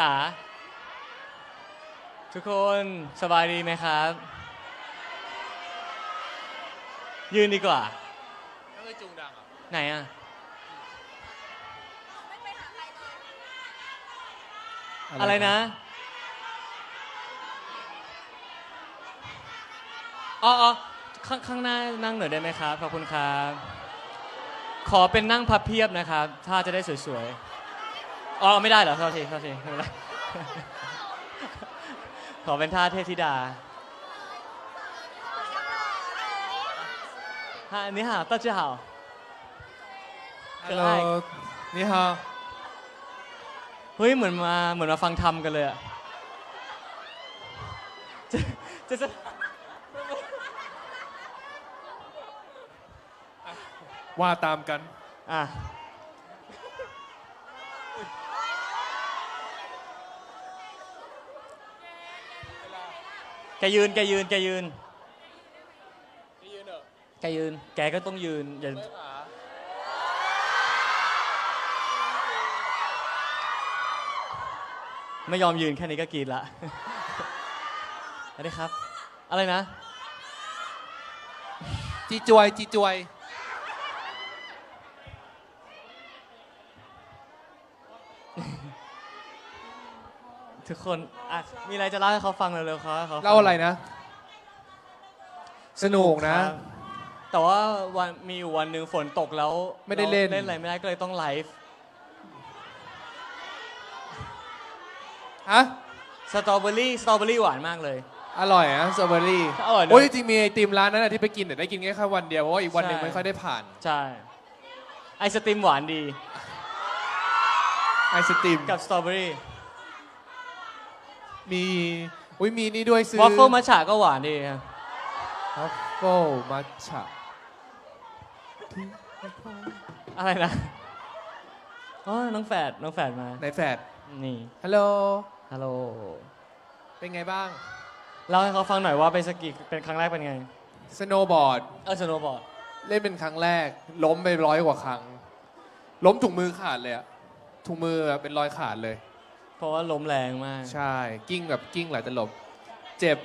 จ๋าทุกคนสบายดีไหมครับ ยืนดีกว่าก็คือจุงดังอะไหนอะอะไรนะอ๋ออ๋อข้างข้างหน้านั่งหน่อยได้ไหมครับขอบคุณครับ ขอเป็นนั่งพับเพียบนะครับ ถ้าจะได้สวยๆ อ๋อไม่ได้เหรอโทษทีโทษทีไม่เป็นไรขอเป็นท่าเทพธิดาฮะนี่ฮะต้าเจ้า好ฮัลโหลนี่ฮะเฮ้ยเหมือนมาเหมือนมาฟังธรรมกันเลยอะจะจะจะว่าตามกัน อะ แกยืนแกยืนแกยืนแกยืน แกก็ต้องยืนอย่าไม่ยอมยืนแค่นี้ก็กรีดละสวัสดีครับ อะไรนะ จีจวยจีจวย ทุกคนอะมีอะไรจะเล่าให้เขาฟังเร็วๆเขาให้เขาฟังเล่าอะไรนะ สนุกนะ ครับแต่ว่าวันมีอยู่วันหนึ่งฝนตกแล้วไม่ได้เล่น ราเล่นอะไรไม่ได้ก็เลยต้องไลฟ์ฮะ สตรอเบอรี่สตรอเบอรี่หวานมากเลย อร่อยนะสตรอเบอรี่อร่อยนะโอ้ยจริงๆมีไอติมร้านนั้นนะที่ไปกินแต่ได้กินแค่แค่วันเดียวเพราะว่าอีกวันหนึ่งใช่ ไม่ค่อยได้ผ่านใช่ไอศติมหวานดีไอศติมกับสตรอเบอรี่ มีอุ้ยมีนี่ด้วยซื้อวอฟเฟิลมัชฉะก็หวานดีครับวอฟเฟิลมัทฉะอะไรนะอ๋อน้องแฝดน้องแฝดมาในแฟดนี่ ฮัลโหล ฮัลโหล เป็นไงบ้าง เล่าให้เขาฟังหน่อยว่าไปสกีเป็นครั้งแรกเป็นไง สโนว์บอร์ด เออสโนว์บอร์ด เล่นเป็นครั้งแรก ล้มไปร้อยกว่าครั้ง ล้มถุงมือขาดเลยอะถุงมือแบบเป็นรอยขาดเลย เพราะว่าล้มแรงมาก ใช่ กิ้งแบบกิ้งหลายตลบ เจ็บ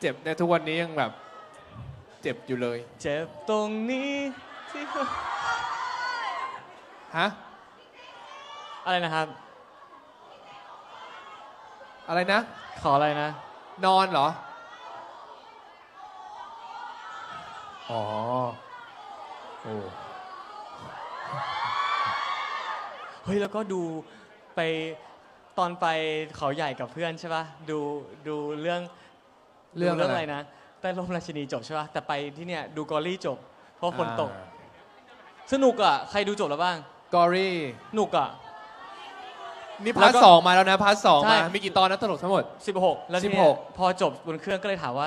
เจ็บในทุกวันนี้ยังแบบ เจ็บอยู่เลย เจ็บตรงนี้ที่ฮะ อะไรนะครับ อะไรนะ ขออะไรนะ นอนเหรอ อ๋อ โอ้ เฮ้ย แล้วก็ดูไป ตอนไปเขาใหญ่กับเพื่อนใช่ป่ะดูดูเรื่องเรื่องดูเรื่องอะอะไรไรนะใต้ร่มราชินีจบใช่ป่ะแต่ไปที่เนี่ยดูกอรี่จบ เพราะฝนตก สนุกอะใครดูจบแล้วบ้างกอรี่สนุกอะ นี่แล้พาวร์ทก็สองมาแล้วนะพาร์ทสองใช่ มา มีกี่ตอนนะตลกทั้งหมด 16 แล้วทีเนี้ย16พอจบบนเครื่องก็เลยถามว่า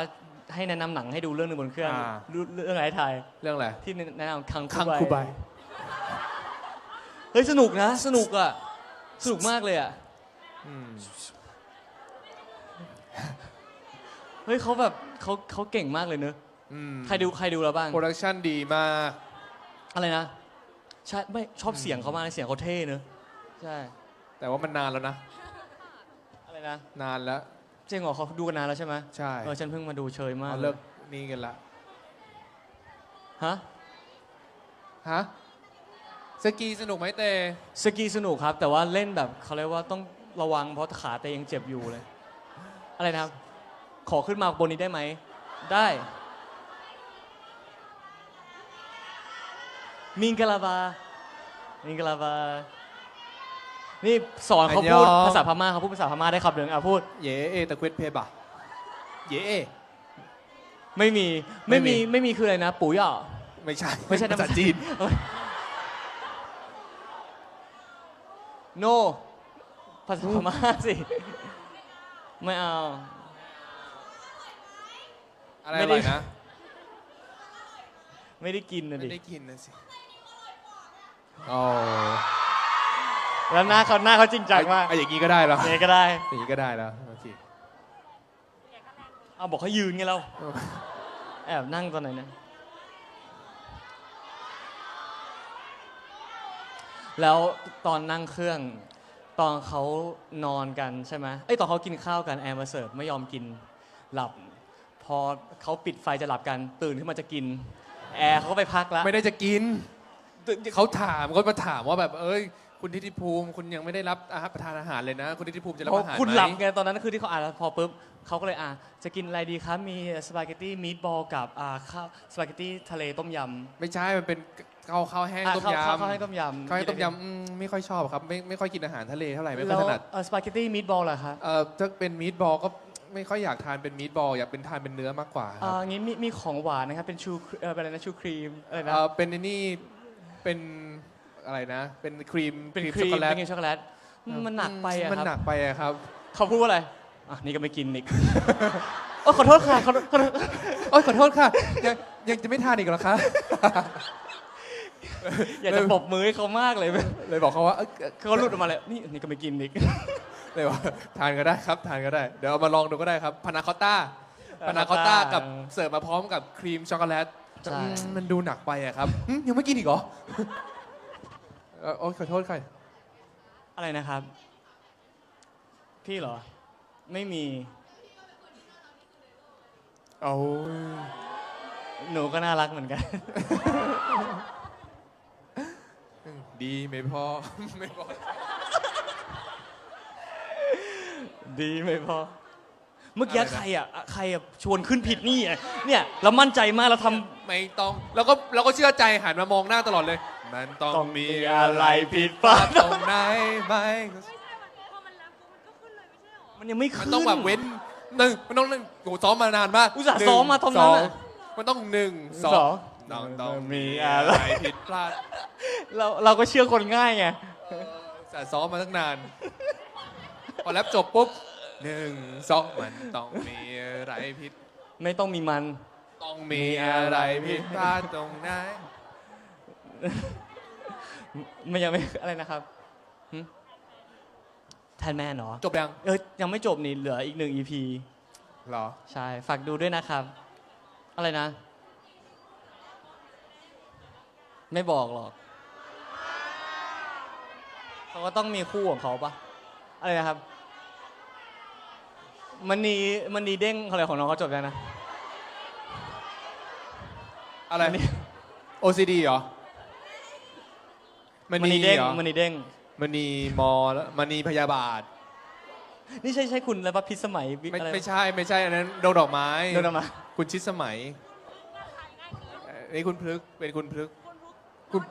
ให้แนะนำหนังให้ดูเรื่องหนึงบนเครื่องอ่ารู้เรื่องอะไรให้ทายเรื่องอะไรที่แนะนำคังคังคูไบเฮ้ยสนุกนะ สนุกอะสนุกมากเลยอะอืม เฮ้ยเขาแบบเขาเขาเก่งมากเลยเนอะอืมใครดูใครดูแล้วบ้าง โปรดักชั่นดีมากอะไรนะใช่ไม่ชอบเสียงเขามากเลยเสียงเขาเท่เนอะใช่ แต่ว่ามันนานแล้วนะ อะไรนะ นานแล้วเจ๊งเหรอเขาดูกันนานแล้วใช่ไหมใช่เออฉันเพิ่งมาดูเชยมากเขาเลิกนี่กันละฮะฮะสกีสนุกไหมเตสกีสนุกครับ แต่ว่าเล่นแบบเขาเรียกว่าต้อง ระวังเพราะขาเตยังเจ็บอยู่เลย อะไรนะครับ ขอขึ้นมาบนนี้ได้ไหม ได้มิงกะลาบามิงกะลาบา นี่สอนเขาพูดอันยอง ภาษาพม่าเขาพูดภาษาพม่าได้ครับเดี๋ยวอะพูด เย่เอตะควิดเพบะเย่เอ ไม่มี ไม่ไม่มีมี ไม่มีคืออะไรนะปู่ย่อไม่ใช่ไม่ใช่ภาษาจีนโน ภาษาพม่าสิ ไม่เอา อะไรไม่อได้ร่อยนะ ไม่ได้กินนะไม่ดิ ได้กินนะสิอ๋อแล้วหน้าเขาหน้าเขาจริงจังมากไอ้อย่างนี้ก็ได้แล้วเนี่ยก็ได้อย่างนี้ก็ได้แล้วโอเคเอาบอกเขายืนไงเรา แอบนั่งตอนไหนเนี่ย แล้วตอนนั่งเครื่อง ตอนเขานอนกันใช่ไหมเอ้ยตอนเขากินข้าวกันแอร์มาเสิร์ฟไม่ยอมกินหลับ พอเขาปิดไฟจะหลับกันตื่นขึ้นมาจะกิน แอร์เขาก็ไปพักแล้วไม่ได้จะกิน เขาถามเขามาถามว่าแบบเอ้ย คุณทิติภูมิ คุณยังไม่ได้รับอาหารประทานอาหารเลยนะ คุณทิติภูมิจะรับเพราะอาหารคุณไหหลับมไงตอนนั้นคือที่เขาอ่านแล้วพอปุ๊บเขาก็เลยอะจะกินอะไรดีครับมีสปาเกตตี้มีดบอลกับอ่าข้าวสปาเกตตี้ทะเลต้มยำ ไม่ใช่มันเป็น ข้าวข้าวแห้งอะต้มข้าวยำข้าวข้าวให้ต้มยำข้าวแห้งต้มยำอืมไม่ค่อยชอบครับ ไม่ไม่ค่อยกินอาหารทะเลเท่าไหร่ไม่ค่แล้อยวถนัดสปาเกตตี้มีดบอลเหรอครับเอ่อถ้าเป็นมีดบอลก็ไม่ค่อยอยากทานเป็นมีดบอลอยากเป็นทานเป็นเนื้อมากกว่าคอ่ารับงี้มีมีของหวานนะครับเป็นชูเออเป็นอะไรนะชูครีมอะไรนะเอ่อเป็นไอ้นี่เป็นอะไรนะ เป็นครีมเป็นคช็รีอกมโกแลตเป็นครีมช็อกโกแลตมันหนักไปอะมันครับหนักไปอะครับเขาพูดว่าอะไรอะนี่ก็ไม่กินอีกโอ้ขอโทษค่ะขอโทษขอโทษโอ้ยขอโทษค่ะยังยังจะไม่ทานอีกเหรอคะ อยากจะปรบมือให้เขามากเลยเลยบอกเขาว่าเอ้ยเขาหลุดออกมาเลยนี่นี่ก็ไม่กินอีกเลยว่าทานก็ได้ครับทานก็ได้ เดี๋ยวเอามาลองดูก็ได้ครับพานาคอตต้าพานาคอตต้ากับเสิร์ฟมาพร้อมกับครีมช็อกโกแลตใช่อืมมันดูหนักไปอะครับอืมยังไม่กินอีกเหรอเอ่อโอ้ยขอโทษค่ะอะไรนะครับ พี่เหรอ ไม่มี เอา หนูก็น่ารักเหมือนกัน ดีไม่พอ ไม่พอ ดีไม่พอ เมื่อกี้อะไรนะ ใครอะใครอะชวนขึ้นผิดนี่อะเนี่ยเรามั่นใจมากเราทำไม่ต้อง แล้วก็เราก็เชื่อใจหันมามองหน้าตลอดเลย มันต้องต้องมีมีอะอะไรไรผิผิดดพพลาลาดดตรงไหนไหมพอมันรับปุ๊บมันก็ขึ้นเลยไม่ใช่หรอ มันยังไม่มันขึ้นต้องแบบเว้นหนึ่งมันต้องหนึ่งโหซ้อมมานานมากอุตส่าห์หนึ่งซ้อมมาตอนนั้นสอะงมันต้องหนึ่งสสอองง ต้องต้องมีมีอะอะไรไรผิดพลาด เราเราก็เชื่อคนง่ายไงแต่ซ้อมมาตั้งนาน พอแรปจบปุ๊บหนึ่งสองมันต้องมีอะไรผิด ไม่ต้องมีมัน ต้องมีอะไรผิดพลาดตรงไหนมันยังไม่อะไรนะครับหึแทนแม่เนาะจบยังเออยังไม่จบนี่เหลืออีกหนึ่ง EP เหรอ ใช่ ฝากดูด้วยนะครับ อะไรนะ ไม่บอกหรอก เขาก็ต้องมีคู่ของเขาปะอะไรนะครับ มันนีมันนีเด้งอะไรของน้องเขาจบแล้วนะ อะไรมันนี่ OCD เหรอมันนีเด้งหรอมันนีเด้ง มันนีมอแล้วมันนีพยาบาท นี่ใช่ใช่คุณอะไรปะพิษสมัยวิไม่อะไรไม่ใช่ไม่ใช่อันนั้นดอกดอกไม้เดินออกมา คุณชิดสมัยเอ่อนี่คุณพลึกษ์เป็นคุณพลึกษ์คุณ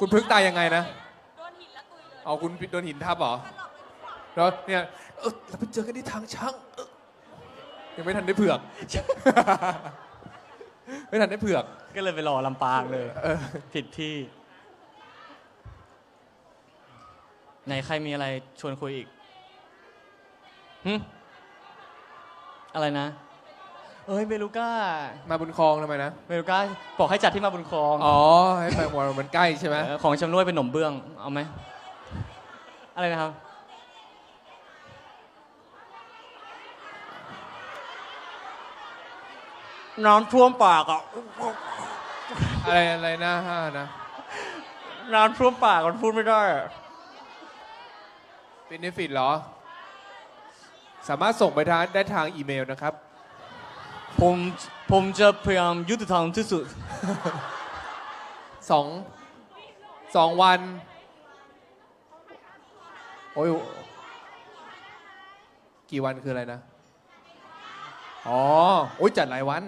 คุณพลึกษ์ตายยังไงนะ เลยเอาคุณโดนหินทับเหรอแล้วเนี่ยเออเราไปเจอกันที่ทางช่างเออยังไม่ทันได้เผือก ไม่ทันได้เผือก ก็เลยไปรอลำปางเลย เออ ผิดที่ ไหนใครมีอะไรชวนคุยอีกหึอะไรนะ เอ้ยเบลูก้า มาบุญคลองทำไมนะ เบลูก้าบอกให้จัดที่มาบุญคลอง อ๋อให้ไปมอมันใกล้ใช่ไหมเออของชำร่วยเป็นหนมเบื้อง เอาไหม อะไรนะครับ น้ำท่วมปากอะ อะไรอะไรหน้าห้านะ น้ำท่วมปากมันพูดไม่ได้อะเป็นเนฟิตเหรอ สามารถส่งไปทางได้ทางอีเมลนะครับ ผมผมจะพยายามยุติธรรมที่สุด สองสองวัน โอ้ยกี่วันคืออะไรนะ อ๋อ โอ้ยจัดหลายวัน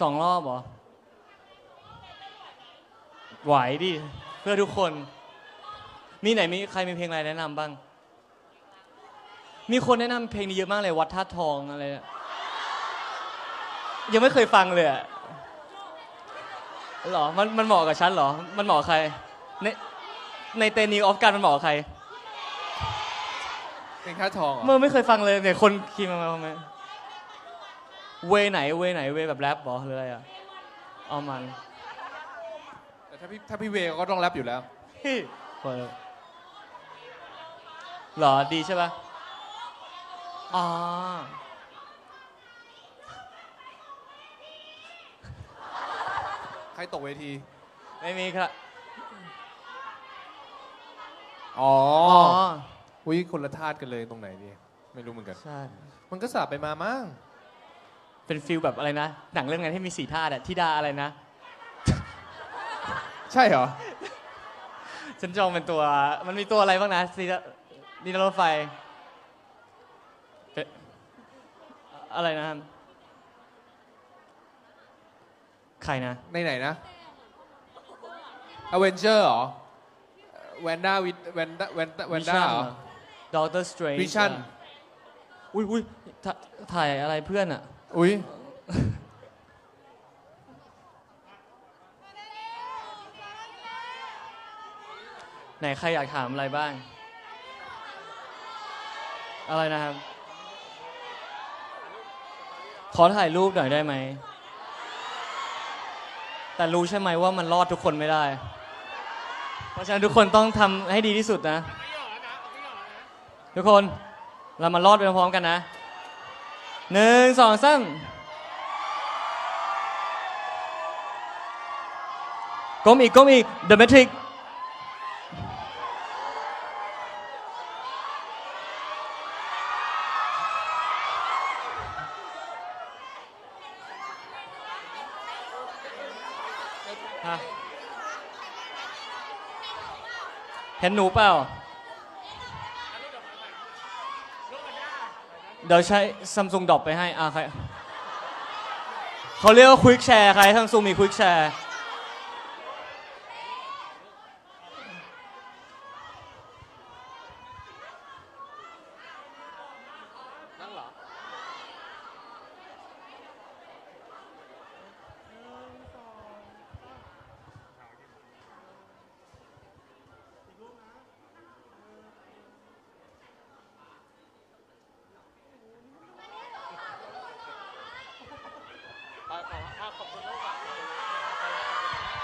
สองรอบเหรอ ไหวดิ เพื่อทุกคน มีไหนมีใครมีเพลงอะไรแนะนำบ้าง มีคนแนะนำเพลงนี้เยอะมากเลย วัดท่าตุทองอะไรยยังไม่เคยฟังเลยอะ หรอ มันมันเหมาะกับฉันเหรอ มันเหมาะกับใคร ในในเตนีออฟการมันเหมาะกับใคร เป็นค่าทองเหรอเมื่อไม่เคยฟังเลยเนี่ยคนคีย์มามาไหมเวไหนเวไหนเวแบบแรปบอหรืออะไรอะเอามันแต่ถ้าพี่ถ้าพี่เวก็ต้องแรปอยู่แล้วเฮ้ยเปิดเหรอดีใช่ปะอ๋อ ใครตกเวที ไม่มีครับ อ๋ออ๋อ อุ้ยคนละธาตุกันเลยตรงไหนดี ไม่รู้เหมือนกัน ใช่ มันก็สาบไปมามั่งเป็นฟิลแบบอะไรนะ หนังเรื่องนั้นที่มีสี่ท่าอะที่ดาอะไรนะ ใช่เหรอ ฉันจองเป็นตัว มันมีตัวอะไรบ้างนะสีนี่รถไฟเป็นอะไรนะ ใครนะ ในไหนนะอเวนเจอร์เหรอแวนด้าวิแวนด้าแวนด้าแวนด้าเหรอด็อกเตอร์สเตรน Vision อุ้ยอุ้ยถ่าถ่ายอะไรเพื่อนอะอุ้ยไหนใครอยากถามอะไรบ้าง อะไรนะครับ ขอถ่ายรูปหน่อยได้ไหม แต่รู้ใช่ไหมว่ามันรอดทุกคนไม่ได้ เพราะฉะนั้นทุกคนต้องทำให้ดีที่สุดนะ ทุกคนเรามารอดไปพร้อมกันนะหนึ่งสองสามก้มอีกก้มอีก The Matrix ฮะเห็นหนูเปล่า เดี๋ยวใช้ซัมซุงดรอปไปให้อ่าใครเขาเรียกว่าควิกแชร์ใครซัมซุงมีควิกแชร์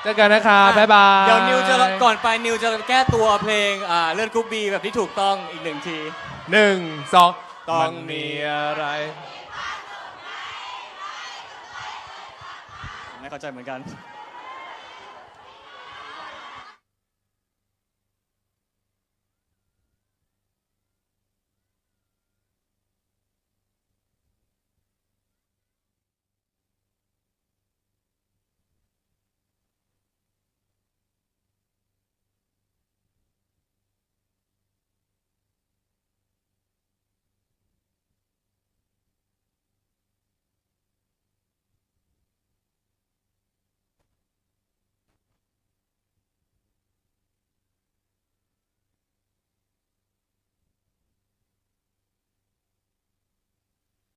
เจอกันนะครับบ๊ายบายเดี๋ยวนิวจะก่อนไปนิวจะแก้ตัวเพลงอ่าเลื่อนกรุ๊ปบีแบบที่ถูกต้องอีกหนึ่งทีหนึ่งสองต้องมันมีอะไร ไม่เข้าใจเหมือนกัน